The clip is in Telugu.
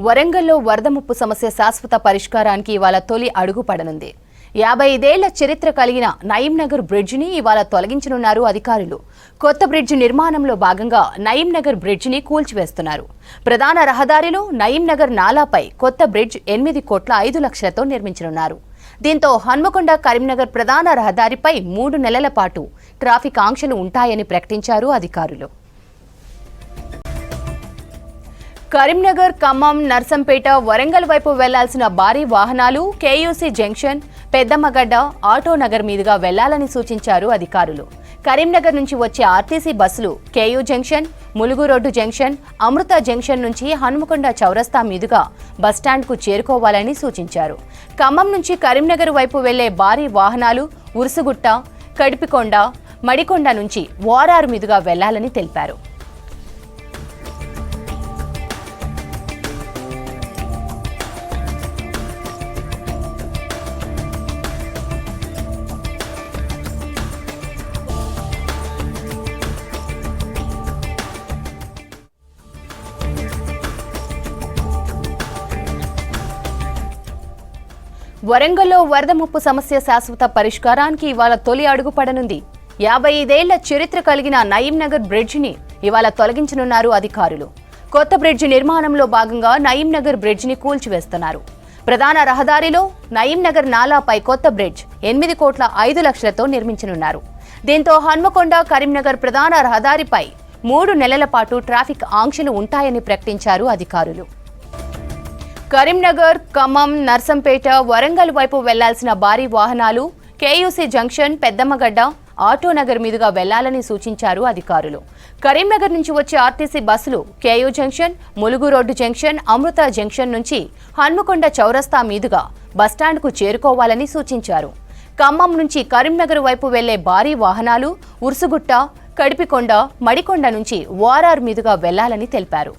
వరంగల్లో వరద ముప్పు సమస్య శాశ్వత పరిష్కారానికి ఇవాళ తొలి అడుగు పడనుంది యాభై ఐదేళ్ళ చరిత్ర కలిగిన నయీంనగర్ బ్రిడ్జిని ఇవాళ తొలగించనున్నారు అధికారులు. కొత్త బ్రిడ్జ్ నిర్మాణంలో భాగంగా నయీంనగర్ బ్రిడ్జిని కూల్చివేస్తున్నారు. ప్రధాన రహదారిలో నయీంనగర్ నాలాపై కొత్త బ్రిడ్జ్ ఎనిమిది కోట్ల ఐదు లక్షలతో నిర్మించనున్నారు. దీంతో హన్మకొండ కరీంనగర్ ప్రధాన రహదారిపై మూడు నెలల పాటు ట్రాఫిక్ ఆంక్షలు ఉంటాయని ప్రకటించారు అధికారులు. కరీంనగర్ ఖమ్మం నర్సంపేట వరంగల్ వైపు వెళ్ళాల్సిన భారీ వాహనాలు కేయూసీ జంక్షన్ పెద్దమ్మగడ్డ ఆటోనగర్ మీదుగా వెళ్ళాలని సూచించారు అధికారులు. కరీంనగర్ నుంచి వచ్చే ఆర్టీసీ బస్సులు KU junction Mulugu road junction Amrutha junction నుంచి హనుమకొండ చౌరస్తా మీదుగా బస్టాండ్కు చేరుకోవాలని సూచించారు. ఖమ్మం నుంచి కరీంనగర్ వైపు వెళ్ళే భారీ వాహనాలు ఉరుసుగుట్ట కడిపికొండ మడికొండ నుంచి వారారు మీదుగా వెళ్ళాలని తెలిపారు. వరంగల్లో వరద ముప్పు సమస్య శాశ్వత పరిష్కారానికి ఇవాళ తొలి అడుగు పడనుంది. యాభై ఐదేళ్ళ చరిత్ర కలిగిన నయీంనగర్ బ్రిడ్జిని ఇవాళ తొలగించనున్నారు అధికారులు. కొత్త బ్రిడ్జి నిర్మాణంలో భాగంగా నయీంనగర్ బ్రిడ్జిని కూల్చివేస్తున్నారు. ప్రధాన రహదారిలో నయీంనగర్ నాలాపై కొత్త బ్రిడ్జ్ ఎనిమిది కోట్ల ఐదు లక్షలతో నిర్మించనున్నారు. దీంతో హన్మకొండ కరీంనగర్ ప్రధాన రహదారిపై మూడు నెలల పాటు ట్రాఫిక్ ఆంక్షలు ఉంటాయని ప్రకటించారు అధికారులు. కరీంనగర్ ఖమ్మం నర్సంపేట వరంగల్ వైపు వెళ్ళాల్సిన భారీ వాహనాలు కేయూసీ జంక్షన్ పెద్దమ్మగడ్డ ఆటోనగర్ మీదుగా వెళ్ళాలని సూచించారు అధికారులు. కరీంనగర్ నుంచి వచ్చే ఆర్టీసీ బస్సులు KU junction Mulugu road junction Amrutha junction నుంచి హన్మకొండ చౌరస్తా మీదుగా బస్టాండ్కు చేరుకోవాలని సూచించారు. ఖమ్మం నుంచి కరీంనగర్ వైపు వెళ్ళే భారీ వాహనాలు ఉరుసుగుట్ట కడిపికొండ మడికొండ నుంచి వారార్ మీదుగా వెళ్ళాలని తెలిపారు.